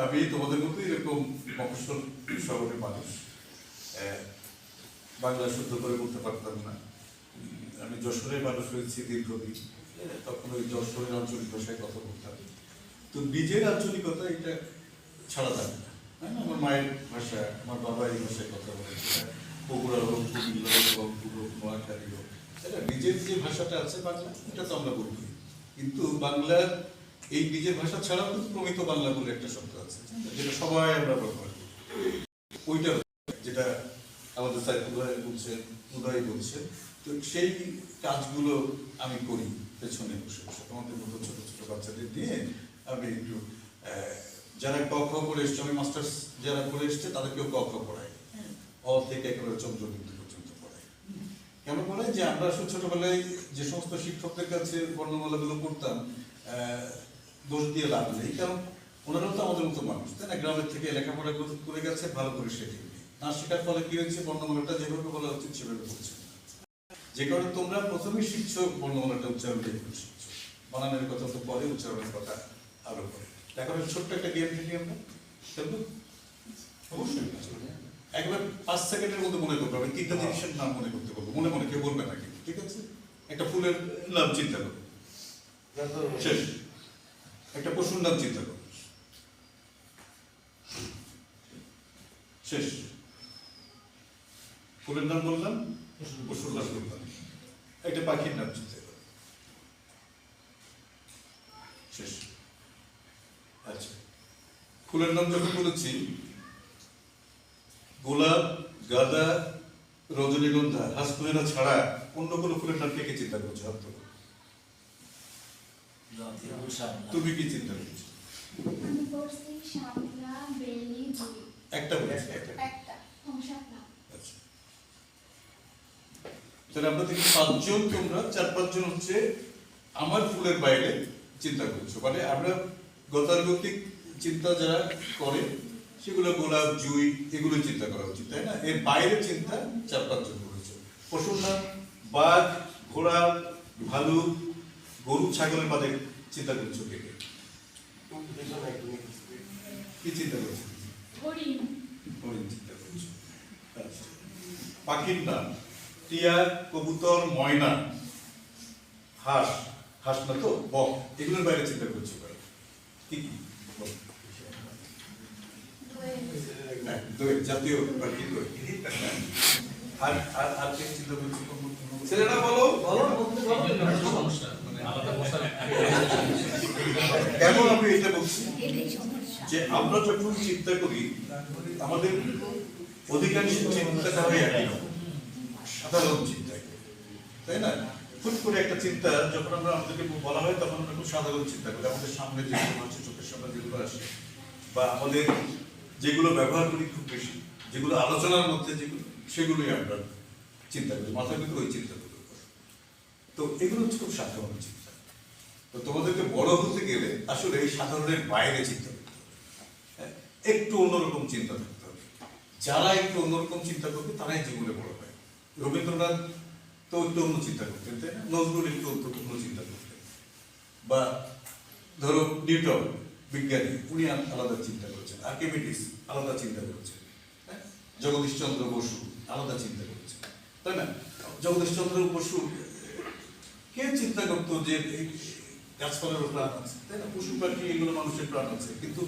আমি তোমাদের মতো এরকম মফস্বল শহরের মানুষ। বাংলা শুদ্ধ করে বলতে পারতাম না। আমি যশোরের মানুষ হয়েছি দীর্ঘদিন। তখন ওই যশোরের আঞ্চলিক ভাষায় কথা বলতাম। তো নিজের আঞ্চলিকতা এটা ছাড়া যাবে না। তাই আমার মায়ের ভাষা, আমার বাবা এই ভাষায় কথা বলে বগুড়া হোক, কুমিল্লা হোক, রংপুর হোক, নোয়াখালী হোক। নিজের যে ভাষাটা আছে বাংলা, এটা তো আমরা বলবই কিন্তু বাংলার এই নিজের ভাষা ছাড়াও কিন্তু প্রমিত বাংলা বলে একটা শব্দ আছে যেটা সবাই আমরা ব্যবহার করি। ওইটা যেটা আমাদের সাইফুল ভাই বলছেন উদয় বলছেন তো সেই কাজগুলো আমি করি পেছনে বসে বসে। তোমাদের মতো ছোট ছোট বাচ্চাদের নিয়ে আমি একটু যারা ক খ করে এসছে আমি মাস্টার্স যারা করে এসছে তাদেরকেও ক খ পড়াই। অ থেকে একেবারে চন্দ্রবিন্দু পর্যন্ত পড়াই। কেন বলে যে আমরা ছোটবেলায় যে সমস্ত শিক্ষকদের কাছে বর্ণমালাগুলো আহ, দোষ দিয়ে লাভ নেই কারণ ওনারাও তো আমাদের মতো মানুষ তাই না? গ্রামের থেকে লেখাপড়া করে- গেছে ভালো করে শেখেনি না। শেখার ফলে কি হয়েছে? বর্ণমালাটা যেভাবে বলা উচিত সেভাবে বলছে যে কারণে তোমরা প্রথমেই শিখছো বর্ণমালাটা উচ্চারণ দিয়ে শিখছো। বানানের কথা তো পরে উচ্চারণের কথা আরও পরে। এখন ছোট্ট একটা গেম খেলি আমরা। খেলব? অবশ্যই। একবার পাঁচ সেকেন্ডের মধ্যে মনে করব আমি তিনটা জিনিসের নাম মনে করতে বলব। মনে মনে কেউ বলবে না কিন্তু ঠিক আছে? একটা ফুলের নাম চিন্তা করো। শেষ। একটা পশুর নাম চিন্তা করো। শেষ। ফুলের নাম বললাম? পশুর নাম বললাম। একটা পাখির নাম চিন্তা করো। শেষ। আচ্ছা। ফুলের নাম যখন বলেছি, গোলাপ, গাঁদা, রজনীগন্ধা হাসপুহেরা ছাড়া অন্য কোনো ফুলের নাম কে চিন্তা করছ? হাত। তুমি কি চিন্তা করছ? একটা একটা। আচ্ছা। তাহলে আমরা দেখি পাঁচজন তোমরা চার পাঁচজন হচ্ছে আমার ফুলের বাইরে চিন্তা করছ। মানে আমরা গতানুগতিক চিন্তা যারা করে সেগুলো গোলাপ জুই এগুলো চিন্তা করা উচিত তাই না? এর বাইরে চিন্তা চার পাঁচজন করেছ। পশুর বাঘ ঘোড়া ভালুক গরু ছাগলের বাদে চিন্তা করছ কে কে? কি চিন্তা করছ? হরিণ। চিন্তা করছ। আচ্ছা। পাখির নাম? টিয়া কবুতর ময়না। হাঁস। হাঁস না তো? বক। এগুলোর বাইরে চিন্তা করছ? কি কি? হ্যাঁ, জাতীয় পাখি দোয়েল। আর আর আর কে চিন্তা করছ? ছেলেটা বলো। বলো কেন আমি এটা বলছি যে আমরা যখন চিন্তা করি আমাদের অধিকাংশ চিন্তাটা হয় একই রকম। সাধারণ চিন্তা তাই না? হুট করে একটা চিন্তা যখন আমরা আমাদেরকে বলা হয় তখন আমরা খুব সাধারণ চিন্তা করি। আমাদের সামনে যেগুলো আছে চোখের সামনে যেগুলো আসে বা আমাদের যেগুলো ব্যবহার করি খুব বেশি যেগুলো আলোচনার মধ্যে যেগুলো সেগুলোই আমরা চিন্তা করি মাথার ভিতরে ওই চিন্তাগুলো। তো এগুলো হচ্ছে খুব সাধারণ চিন্তা। তো তোমাদেরকে বড় হতে গেলে আসলে এই সাধারণের বাইরে চিন্তা হ্যাঁ, একটু অন্যরকম চিন্তা থাকতে হবে। যারা একটু অন্যরকম চিন্তা করবে তারাই জীবনে বড় হয়। রবীন্দ্রনাথ তো একটু অন্য চিন্তা করতেন তাই না? নজরুল একটু অন্য- অন্য চিন্তা করতেন। বা ধরো নিউটন বিজ্ঞানী উনি আল- আলাদা চিন্তা করেছেন। আর্কিমিডিস আলাদা চিন্তা করেছেন। হ্যাঁ? জগদীশ চন্দ্র বসু আলাদা চিন্তা করেছেন। তাই না? জগদীশ চন্দ্র বসু কে চিন্তা করতো যে গাছপালারও প্রাণ আছে। তাই না? পশু পাখি এগুলো মানুষের প্রাণ আছে। কিন্তু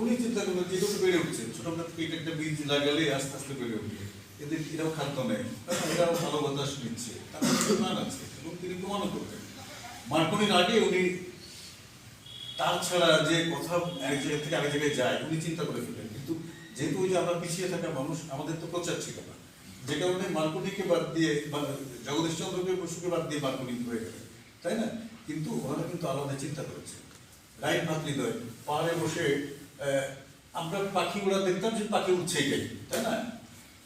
উনি চিন্তা করবেন যে এগুলো বেড়ে উঠছে। ছোটবেলা থেকে একটা বীজ লাগালে আস্তে আস্তে বেড়ে উঠবে। এদের এরাও খাদ্য নেয়। এরাও ভালো বাতাস নিচ্ছে। তাদের প্রাণ আছে। এবং তিনি প্রমাণও করতেন মার্কনির আগে উনি তার ছাড়া যে কোথাও এক জায়গা থেকে আরেক জায়গায় যায়, উনি চিন্তা করে ফেলেন কিন্তু যেহেতু ওই যে আমরা পিছিয়ে থাকা মানুষ, আমাদের তো প্রচার ছিল না। যে কারণে মার্কনিকে বাদ দিয়ে জগদীশ চন্দ্রকে বসুকে বাদ দিয়ে মার্কনি হয়ে গেলেন। তাই না? কিন্তু ওনারা কিন্তু আলাদা চিন্তা করেছে। রাইট ভাতৃদয় পাহাড়ে বসে আমরা পাখি ওরা দেখতাম যে পাখি উঠছে যাই তাই না?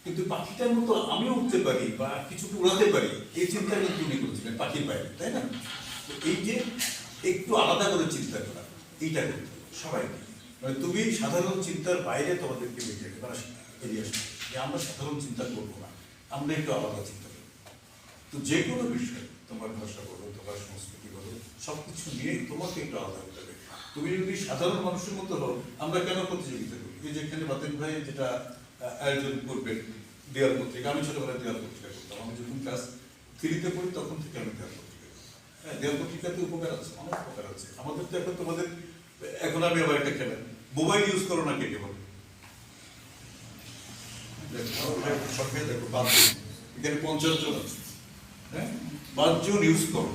কিন্তু পাখিটার মতো আমিও উঠতে পারি বা কিছুটা উড়াতে পারি, এই চিন্তা কিন্তু উনি করেছিলেন পাখির বাইরে তাই না? তো এই যে একটু আলাদা করে চিন্তা করা, এইটা করতে সবাইকে। মানে তুমি সাধারণ চিন্তার বাইরে তোমাদেরকে বেরিয়ে মানে এড়িয়ে যে আমরা সাধারণ চিন্তা করব না, আমরা একটু আলাদা চিন্তা করব। তো যে কোনো বিষয় তোমার ভাষা বলো, তোমার সংস্কৃতি সব কিছু নিয়ে তোমাকে একটু আলাদা হতে হবে তুমি যদি সাধারণ মানুষের মতো হও, আমরা কেন প্রতিযোগিতা করি? এই যে এখানে বাতেন ভাই যেটা আয়োজন করবেন দেয়াল পত্রিকা, আমি ছোটবেলায় দেয়াল পত্রিকা করতাম। আমি যখন ক্লাস থ্রিতে পড়ি, তখন থেকে আমি দেয়াল পত্রিকা। হ্যাঁ দেয়াল পত্রিকাতে উপকার আছে, অনেক উপকার আছে। আমাদের তো এখন তোমাদের, এখন আমি আবার একটা খেলেন মোবাইল ইউজ করো না কেটে বলো? দেখো পাঁচজন এখানে পঞ্চাশ জন আছে। হ্যাঁ? পাঁচজন ইউজ করো।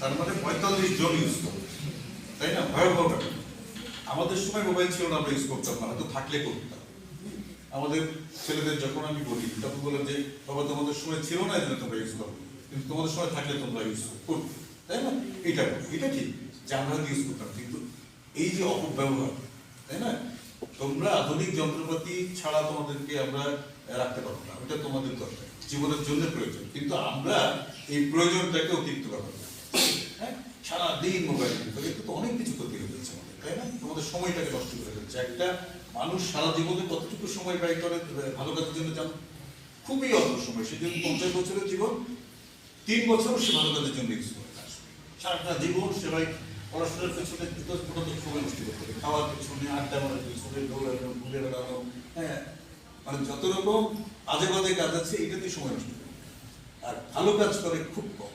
তার মানে পঁয়তাল্লিশ জন ইউজ করো তাই না? ভয়াবহ ব্যাপার। আমাদের সময় মোবাইল ছিল না, আমরা ইউজ করতাম না হয়তো থাকলে করতাম। আমাদের ছেলেদের যখন আমি বলি, তখন বললাম যে, বাবা, তোমাদের সময় ছিল না এই জন্য তোমরা ইউজ করো। কিন্তু তোমাদের সময় থাকলে তোমরা ইউজ করতে তাই না? এটা এটা ঠিক। যে আমরা ইউজ করতাম, কিন্তু এই যে অপব্যবহার, তাই না? তোমরা আধুনিক যন্ত্রপাতি ছাড়া তোমাদেরকে আমরা রাখতে পারব না। ওটা তোমাদের দরকার। জীবনের জন্য প্রয়োজন। কিন্তু আমরা এই প্রয়োজনটাকে অতিরিক্ত করি। সারাদিন মোবাইল কিন্তু অনেক কিছু ক্ষতি হয়ে যাচ্ছে আমাদের, তাই না? তোমাদের সময়টাকে নষ্ট করে ফেলছে। একটা মানুষ সারা জীবনে কতটুকু সময় ব্যয় করে ভালো কাজের জন্য জানো? খুবই অল্প সময়, সে যদি পঞ্চাশ বছরের জীবন, তিন বছর সে ভালো কাজের জন্য ইউজ করে সারাটা জীবন সে ভাই পড়াশোনার পেছনে পনেরো সময় নষ্ট করতে হবে খাওয়ার পেছনে, আড্ডা মারার পেছনে, দৌড়ানো, ঘুরে বেড়ানো হ্যাঁ মানে যত রকম আজে বাজে কাজ আছে এটাতে সময় নষ্ট করে। আর ভালো কাজ করে খুব কম,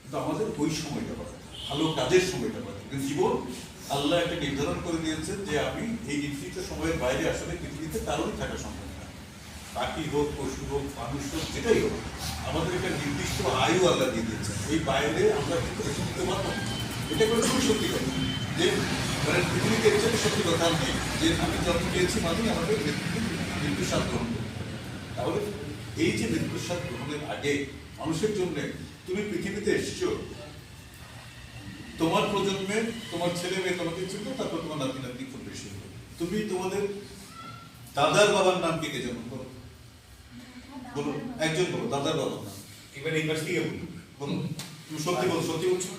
কিন্তু আমাদের ওই সময়টা করা ভালো কাজের সময়টা কিন্তু জীবন আল্লাহ একটা নির্ধারণ করে দিয়েছেন যে আমি এই নির্দিষ্ট সময়ের বাইরে আসলে পৃথিবীতে কারোরই থাকা সম্ভব না। পাখি হোক, পশু হোক, মানুষ হোক, যেটাই হোক, আমাদের একটা নির্দিষ্ট আয়ু আল্লাহ দিয়ে দিয়েছেন। এই বাইরে আমরা কিন্তু বেশি দিতে পারব এটা করে খুবই সত্যি কথা। যে মানে পৃথিবীতে এর সত্যি কথা নেই যে আমি যত্ন পেয়েছি মানেই আমাদের মৃত্যু গ্রহণ করব। তাহলে এই যে মৃত্যু গ্রহণের আগে মানুষের জন্য তুমি পৃথিবীতে এসছো তোমার প্রজন্মে তোমার ছেলে মেয়ে তোমাকে চিনবে তারপর তোমার নাতি নাতনি খুব বেশি হবে। তুমি তোমাদের দাদার বাবার নাম কে কে জানো বলো বলো একজন বলো দাদার বাবার নাম। এবার এই পাশ থেকে বলুন। বলো তুমি সত্যি বলো সত্যি বলছো?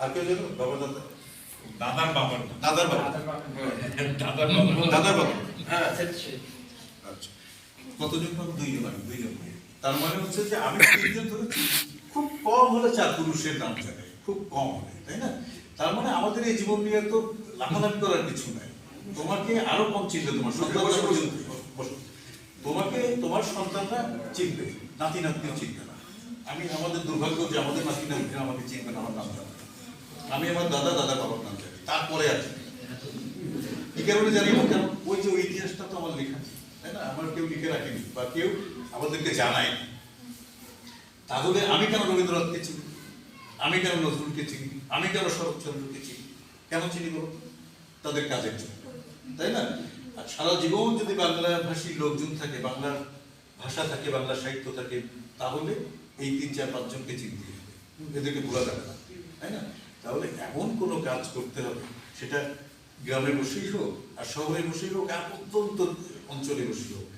আর কেউ জানো বাবা দাদা? দাদার বাবার দাদার বাবা। দাদার বাবা দাদার বাবা। হ্যাঁ আচ্ছা। কতজন পাবো? দুইজন আমি দুইজন তার মানে হচ্ছে যে আমি তিনজন খুব কম হলে চার পুরুষের নাম জানে খুব কম হলে তাই না? তার মানে আমাদের এই জীবন নিয়ে তো লাফালাফি করার কিছু নাই। তোমাকে আরও কম চিনবে তোমার পর্যন্ত। তোমাকে তোমার সন্তানরা চিনবে নাতি নাতনিও চিনবে না। আমি আমাদের দুর্ভাগ্য যে আমাদের নাতি নাতনিরা আমাকে চিনবে না আমার নাম জানে আমি আমার দাদা দাদা বাবার নাম জানি তারপরে আছে কি। কারণে জানি না কারণ ওই যে ওই ইতিহাসটা তো আমার লেখা তাই না? আমার কেউ লিখে রাখেনি বা কেউ আমাদেরকে জানায়নি। তাহলে আমি কেন রবীন্দ্রনাথকে চিনি? আমি কেন নজরুলকে চিনি? আমি কেন শরৎচন্দ্রকে চিনি? কেন চিনি বলো তাদের কাজের জন্য, তাই না? আর সারা জীবন যদি বাংলা ভাষী লোকজন থাকে, বাংলার ভাষা থাকে, বাংলা সাহিত্য থাকে, তাহলে এই তিন চার পাঁচজনকে চিনতে হবে। এদেরকে ভোলা যাবে না, তাই না? তাহলে এমন কোনো কাজ করতে হবে, সেটা গ্রামে বসেই হোক, আর শহরে বসেই হোক, আর অত্যন্ত অঞ্চলে বসেই হোক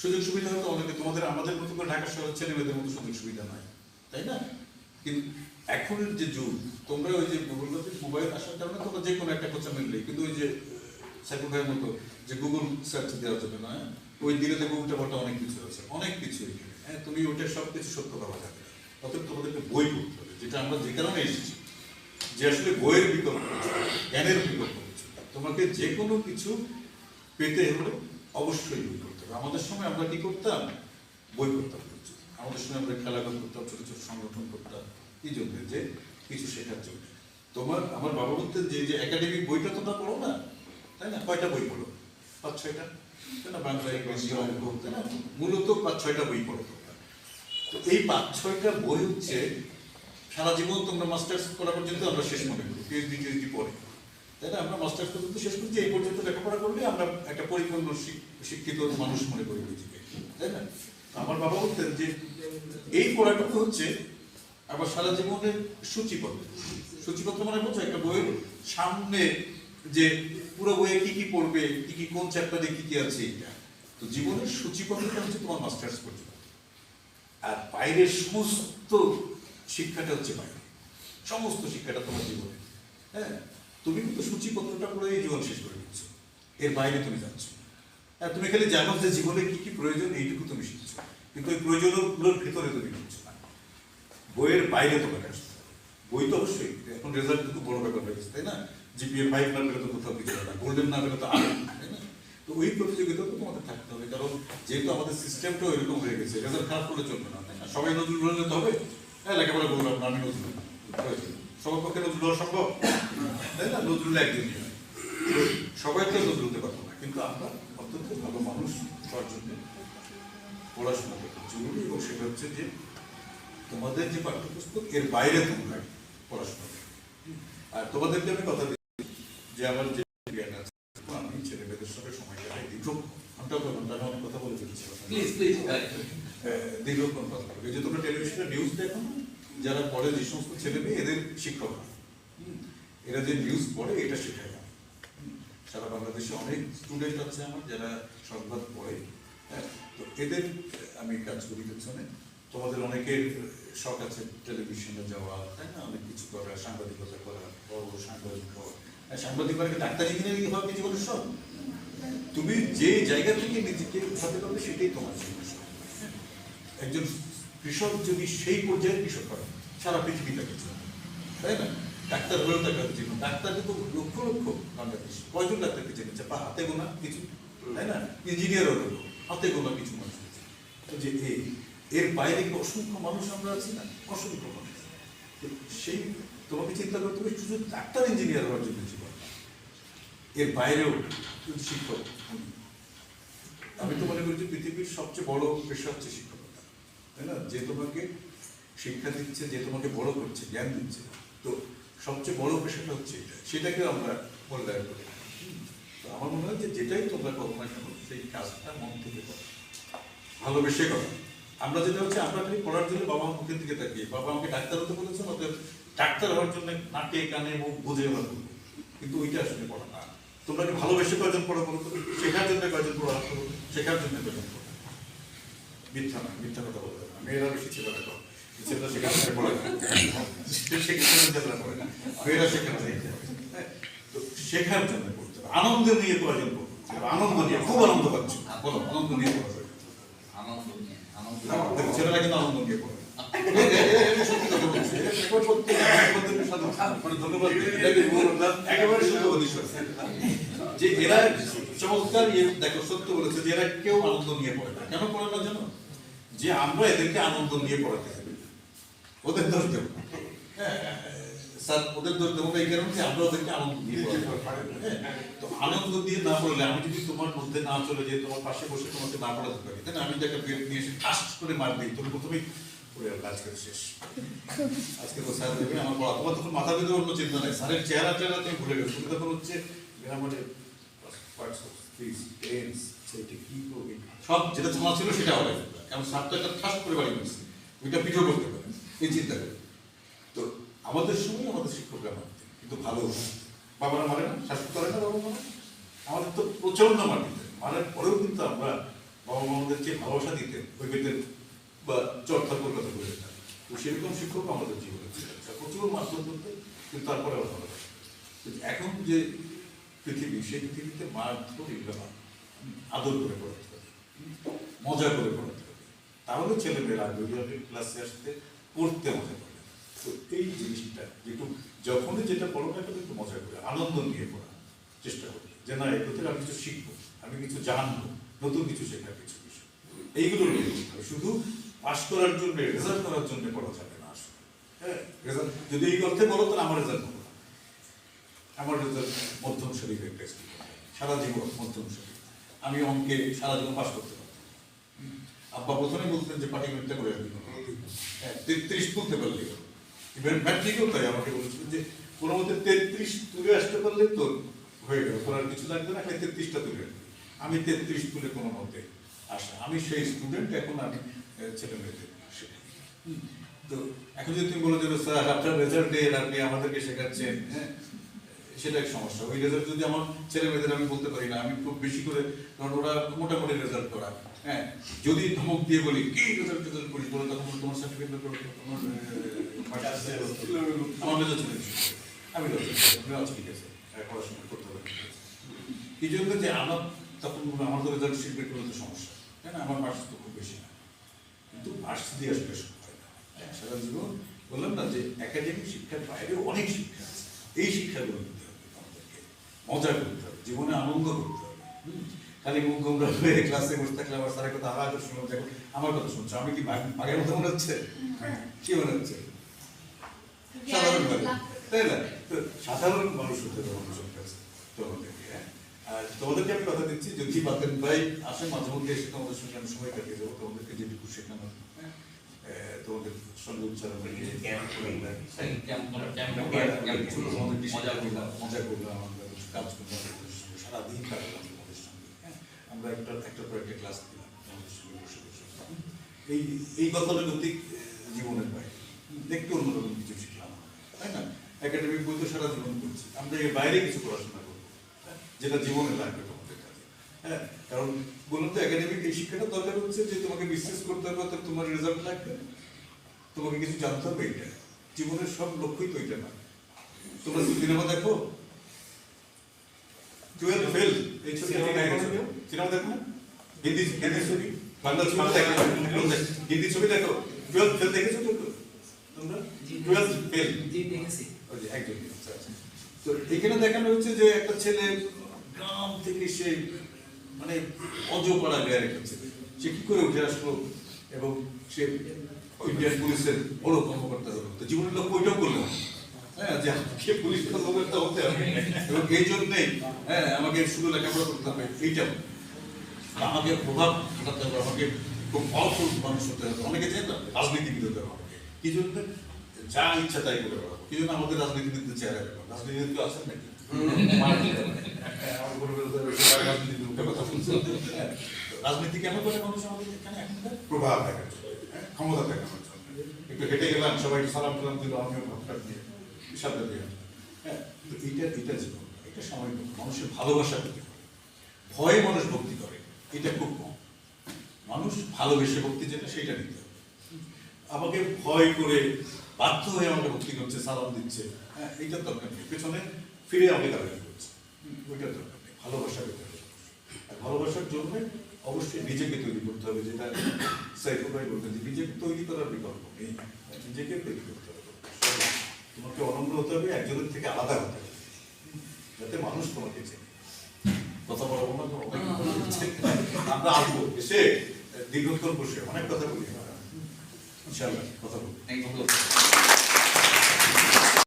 সুযোগ সুবিধা হয়তো অনেকে তোমাদের আমাদের মতো করে ঢাকা শহরের ছেলে মেয়েদের মতো সুযোগ সুবিধা নাই, তাই না? কিন্তু এখনের যে যুগ, তোমরা ওই যে গুগলতে মোবাইল আসার কারণে তোমরা যে কোনো একটা কোচা মিললে কিন্তু ওই যে সাইকুল ভাইয়ের মতো যে গুগল সার্চ দেওয়া যাবে না? ওই দিনে উল্টা পাল্টা অনেক কিছু আছে, অনেক কিছু হ্যাঁ? তুমি ওটা সব কিছু সত্য যাবে না অতএব তোমাদেরকে বই পড়তে হবে, যেটা আমরা যে কারণে এসেছি, যে আসলে বইয়ের বিকল্প জ্ঞানের বিকল্প তোমাকে যে কোনো কিছু পেতে হলে অবশ্যই হবে। আমাদের সময় আমরা কি করতাম? বই পড়তাম আমাদের সময় আমরা খেলাধুলা করতাম, ছোট ছোট সংগঠন করতাম। এই জন্য যে কিছু শেখার জন্য। তোমার, আমার বাবা বলতেন যে যে একাডেমিক বইটা তোমরা পড়ো না? তাই না? কয়টা বই পড়ো? পাঁচ ছয়টা? তাই না? বাংলা ইংরেজি অঙ্ক তাই না? মূলত পাঁচ ছয়টা বই পড়ো তো এই পাঁচ ছয়টা বই হচ্ছে, সারা জীবন তোমরা মাস্টার্স করা পর্যন্ত আমরা শেষ মনে করি পিএইচডি টিএইচডি পরে। তাই না? আমরা মাস্টার্স পর্যন্ত শেষ করছি, এই পর্যন্ত লেখাপড়া করলে আমরা একটা পরিপূর্ণ শিক- শিক্ষিত মানুষ মনে করি নিজেকে, তাই না? আমার বাবা বলতেন যে, এই পড়াটুকু হচ্ছে আবার সারা জীবনের সূচিপত্র। সূচিপত্র মানে বলছো একটা বইয়ের সামনে যে পুরো বইয়ে কি কি পড়বে, কি কি কোন চ্যাপ্টারে কি কি আছে এটা তো জীবনের সূচিপত্রটা হচ্ছে তোমার মাস্টার্স পর্যন্ত। আর বাইরের সমস্ত শিক্ষাটা হচ্ছে বাইরে। সমস্ত শিক্ষাটা তোমার জীবনে। হ্যাঁ? তুমি কিন্তু সূচিপত্রটা পড়ে জীবন শেষ করে দিচ্ছ। এর বাইরে তুমি যাচ্ছ। হ্যাঁ তুমি খালি জানো যে জীবনে কি কি প্রয়োজন, এইটুকু তুমি শিখছো। কিন্তু ওই প্রয়োজনগুলোর ভিতরে তুমি ঢুকছো না। বইয়ের বাইরে তোমাকে আসতে বই তো অবশ্যই, এখন রেজাল্ট কিন্তু বড় ব্যাপার হয়ে গেছে, তাই না? জিপিএ ফাইভ না পেলে তো কোথাও কিছু না গোল্ডেন না পেলে তো আর তাই না? তো ওই প্রতিযোগিতা তো তোমাদের থাকতে হবে, কারণ যেহেতু আমাদের সিস্টেমটা ওইরকম হয়ে গেছে রেজাল্ট খারাপ করলে চলবে না, তাই না? সবাই নজরুল হলে হবে? হ্যাঁ লেখাপড়া না, আমি নজরুল। সবার পক্ষে নজরুল হওয়া সম্ভব? তাই না? নজরুল একদিন হয় সবাই তো নজরুল হতে পারব না কিন্তু আমরা অত্যন্ত ভালো মানুষ হওয়ার জন্য পড়াশোনা করতে জরুরি এবং সেটা হচ্ছে যে তোমাদের যে পাঠ্যপুস্তক এর বাইরে তোমরা পড়াশোনা। আর তোমাদেরকে আমি কথা দিচ্ছি যে আমার যে জ্ঞান আছে আমি ছেলে মেয়েদের সঙ্গে সময় কাটাই দীর্ঘ ঘণ্টা পর ঘণ্টা আমি কথা বলে আহ, দীর্ঘক্ষণ কথা বলব। যে তোমরা টেলিভিশনে নিউজ দেখো না, যারা পড়ে যে সমস্ত ছেলে মেয়ে এদের শিক্ষক হয়। এরা যে নিউজ পড়ে এটা শেখায়। না সারা বাংলাদেশে অনেক স্টুডেন্ট আছে আমার যারা সংবাদ পড়ে। হ্যাঁ তো এদের আমি কাজ করি পেছনে। তোমাদের অনেকের শখ আছে টেলিভিশনে যাওয়া তাই না? অনেক কিছু করা সাংবাদিকতা করা বড় সাংবাদিক হওয়া। হ্যাঁ, সাংবাদিক মানে কি ডাক্তার ইঞ্জিনিয়ারিং হওয়া কি জীবনের শখ? তুমি যে জায়গা থেকে নিজেকে উঠাতে পারবে সেটাই তোমার শখ। একজন কৃষক যদি সেই পর্যায়ে কৃষক হয়, সারা পৃথিবীটা কিছু তাই না? ডাক্তার হলেও তার কাছে জীবন ডাক্তার কিন্তু লক্ষ লক্ষ বাংলাদেশ, কয়জন ডাক্তারকে জেনেছে বা হাতে গোনা কিছু? তাই না? ইঞ্জিনিয়ার হলো। হাতে গোনা কিছু মানুষ। তো যে এই এর বাইরে অসংখ্য মানুষ আমরা আছি না? অসংখ্য মানুষ সেই, তোমাকে চিন্তা করতে হবে, শুধু ডাক্তার, ইঞ্জিনিয়ার হওয়ার জন্য জীবন। এর বাইরেও শিক্ষক। আমি তো মনে করি যে পৃথিবীর সবচেয়ে বড় পেশা হচ্ছে না যে তোমাকে শিক্ষা দিচ্ছে, যে তোমাকে বড় করছে, জ্ঞান দিচ্ছে। তো সবচেয়ে বড় পেশাটা হচ্ছে এটা। সেটাকে আমরা মূল্যায়ন করি। তো আমার মনে হয় যে যেটাই তোমরা কল্পনা করো সেই কাজটা মন থেকে করো। ভালোবেসে করো। আমরা যেটা হচ্ছে, আমরা খালি পড়ার জন্য বাবা মুখের দিকে তাকিয়ে, বাবা আমাকে ডাক্তার হতে বলেছে, অতএব ডাক্তার হওয়ার জন্য নাকে কানে মুখ বুঝে করব। কিন্তু ওইটা আসলে পড়া না। তোমরা কি ভালোবেসে কয়জন পড়া তো? শেখার জন্য কয়জন পড়া? শেখার জন্য কয়জন পড়ো? মিথ্যা না, মিথ্যা কথা বলতে। মেয়েরা বেশি ছেলেরা শেখার পড়ে না। জন্য ছেলেরা পড়ে না মেয়েরা জন্য হ্যাঁ, তো শেখার জন্য হবে আনন্দ নিয়ে আনন্দ নিয়ে খুব আনন্দ পাচ্ছ। বলো আনন্দ নিয়ে পড়া যাবে। আনন্দ নিয়ে, আনন্দ ছেলেরা কিন্তু আনন্দ নিয়ে পড়ে। মানে। যে এরা চমৎকার ইয়ে দেখো সত্য বলেছে যে এরা কেউ আনন্দ নিয়ে পড়ে না। কেন পড়ে না জানো? যে আমরা এদেরকে আনন্দ নিয়ে পড়াতে হবে। ওদের দোষ দেব স্যার ওদের দোষ দেবো এই কারণে যে আমরা ওদেরকে আনন্দ পারি হ্যাঁ, তো আনন্দ দিয়ে না পড়লে আমি যদি তোমার মধ্যে না চলে যাই তোমার পাশে বসে তোমাকে না পড়াতে পারি না আমি যাকে নিয়ে এসে ফাস্ট করে মার দিই। তুমি প্রথমেই আজকে শেষ। আজকে তো স্যার আমার পড়া। তোমার তখন মাথা অন্য চিন্তা নেই। স্যারের চেহারা চেহারা তুমি ভুলে গেছো। তুমি তখন হচ্ছে গ্রামারের সেটা কি করবে? সব যেটা জানা ছিল সেটা হবে। কারণ স্যারটা একটা ঠাস করে বাড়ি করছে ওইটা পিঠেও করতে পারে, এই চিন্তা করে। তো আমাদের সময় আমাদের শিক্ষকরা মারতেন, কিন্তু ভালো বাবারা মারে না শাসন করে না, বাবা মারা আমাদের তো প্রচণ্ড মারতেন মারার পরেও কিন্তু আমরা বাবা মা আমাদেরকে ভালোবাসা দিতেন বেতের বা চর্চার কথা বলে যেতাম তো সেরকম শিক্ষক আমাদের জীবনে প্রচুর মারধর করতেন, কিন্তু তারপরে আবার ভালো কিন্তু এখন যে পৃথিবী, সেই পৃথিবীতে মারধর এগুলো আদর করে পড়াতে হবে মজা করে পড়াতে তাহলে ছেলেমেয়েরা হবে ক্লাসে আসতে পড়তে মনে করে। তো এই জিনিসটা, যেটু, যখনই যেটা পড়ো না একটু মজা করে, আনন্দ নিয়ে পড়া চেষ্টা করি। যে না এগুলো থেকে আমি কিছু শিখব, আমি কিছু জানব, নতুন কিছু শেখার কিছু বিষয়। এইগুলো নিয়ে শুধু পাশ করার জন্য রেজাল্ট করার জন্য পড়া যাবে না আসলে। হ্যাঁ রেজাল্ট যদি এই অর্থে বলো তাহলে আমার রেজাল্ট বলো। না। আমার রেজাল্ট মধ্যম শরীরের টেস্ট সারা জীবন মধ্যম শরীর। আমি অঙ্কে সারা জীবন পাস করতে। আব্বা প্রথমে বলতেন যে পাটিমেন্টটা করে রাখবি হ্যাঁ তেত্রিশ তুলতে পারলে। ইভেন ম্যাট্রিকেও তাই আমাকে বলেছিলেন যে কোনো মতে তেত্রিশ তুলে আসতে পারলে তো হয়ে গেল, তোর আর কিছু লাগবে না, খালি তেত্রিশটা তুলে। আমি তেত্রিশ তুলে কোনো মতে আসা আমি সেই স্টুডেন্ট এখন আমি ছেলে মেয়েদের। তো এখন যদি তুমি বলো যে, স্যার, আপনার রেজাল্ট এর আপনি আমাদেরকে শেখাচ্ছেন হ্যাঁ সেটা এক সমস্যা। ওই রেজাল্ট যদি আমার ছেলে মেয়েদের আমি বলতে পারি না আমি খুব বেশি করে কারণ ওরা মোটামুটি রেজাল্ট করা। হ্যাঁ যদি ধমক দিয়ে বলি কি রেজাল্ট রেজাল্ট করি বলে তখন তোমার সার্টিফিকেট আমার রেজাল্ট চলে। আমি আচ্ছা ঠিক আছে পড়াশোনা করতে হবে এই জন্য যে আমার তখন আমার তো রেজাল্ট শিখবে কোনো তো সমস্যা। তাই না আমার মার্কস তো খুব বেশি না। কিন্তু মার্কস দিয়ে আসলে সব হয় না। হ্যাঁ, সারা জীবন বললাম না যে একাডেমিক শিক্ষার বাইরে অনেক শিক্ষা আছে। এই শিক্ষাগুলো মজা করতে হবে জীবনে আনন্দ করতে হবে? খালি মুখ গোমরা হয়ে ক্লাসে বসে থাকলে আমার স্যারের কথা আমার কথা শুনলাম দেখো আমার কথা শুনছো আমি কি বাঘ- মতো মনে হচ্ছে কি মনে হচ্ছে সাধারণ মানুষ তাই না তো সাধারণ মানুষ হতে হবে মানুষের কাছে তোমাদেরকে হ্যাঁ? আর তোমাদেরকে আমি কথা দিচ্ছি যদি বাতেন ভাই আসে মাঝে মধ্যে এসে তোমাদের সঙ্গে আমি সময় কাটিয়ে যাব তোমাদেরকে যেটুকু শেখানো হ্যাঁ? তোমাদের সঙ্গে উচ্চারণ। তোমাদের মজা করলাম। মজা করলাম কাজ করলাম সারাদিন কাটালাম তোমাদের সঙ্গে হ্যাঁ? আমরা একটা একটা পর একটা ক্লাস দিলাম তোমাদের সঙ্গে বসে বসে এই এই গতানুগতিক জীবনের বাইরে? একটু অন্যরকম কিছু শিখলাম তাই না একাডেমিক বই তো সারা জীবন করছি আমরা এর বাইরে কিছু পড়াশোনা করব? যেটা জীবনে লাগবে তোমাদের কাছে হ্যাঁ কারণ বলুন তো একাডেমিক এই শিক্ষাটা দরকার হচ্ছে যে তোমাকে বিশ্বাস করতে হবে অর্থাৎ তোমার রেজাল্ট লাগবে তোমাকে কিছু জানতে হবে এটা জীবনের সব লক্ষ্যই তো এটা না তোমরা সিনেমা দেখো টুয়েলভ ফেল এই ছবি সিনেমা সিনেমা দেখো হিন্দি হিন্দি ছবি। বাংলা ছবি। দেখো হিন্দি ছবি। দেখো। টুয়েলভ ফেল দেখেছ তো তোমরা? টুয়েলভ ফেল জি দেখেছি। একজন আচ্ছা, আচ্ছা। তো এখানে দেখানো হচ্ছে যে একটা ছেলে গ্রাম থেকে সে মানে অজপাড়া গায়ের একটা ছেলে। সে কি করে উঠে আসলো এবং সে ইন্ডিয়ান পুলিশের বড় কর্মকর্তা হলো? তো জীবনের লক্ষ্য ওইটাও করল? হ্যাঁ যে পুলিশ কর্মকর্তা হতে হবে। হ্যাঁ আমাকে শুধু লেখাপড়া আমাকে প্রভাব অনেকে চাই না রাজনীতিবিদ যা আমাদের রাজনীতিবিদদের চেহারা কেউ আছেন নাকি? হ্যাঁ, তো রাজনীতি কেন করে মানুষ আমাদের এখানে প্রভাব দেখার জন্য, হ্যাঁ, ক্ষমতা দেখানোর জন্য। একটু হেঁটে গেলাম সবাই সালাম টালাম দিল আমিও ভাবটা দিয়ে। সাথে দিয়ে হ্যাঁ এইটা এটা জীবন এটা সময় মানুষের ভালোবাসা করে। ভয়ে মানুষ ভক্তি করে, এটা খুব কম। মানুষ ভালোবেসে ভক্তি যেটা, সেটা নিতে হবে। আমাকে ভয় করে বাধ্য হয়ে আমাকে ভক্তি করছে, সালাম দিচ্ছে। হ্যাঁ এইটার দরকার নেই। পেছনে ফিরে আমাকে দাঁড়িয়ে করছে? ওইটার দরকার নেই। ভালোবাসা হবে। আর ভালোবাসার জন্য অবশ্যই নিজেকে তৈরি করতে হবে, যেটা সাইফুল ভাই বলতেন যে, নিজেকে তৈরি করার বিকল্প নেই। নিজেকে তৈরি করতে তোমাকে অনন্য হতে হবে একজনের থেকে আলাদা হতে হবে। যাতে মানুষ তোমাকে চেনে। কথা বলব না তো অনেক আমরা আসব এসে দীর্ঘক্ষণ বসে অনেক কথা বলি। ইনশাআল্লাহ কথা you.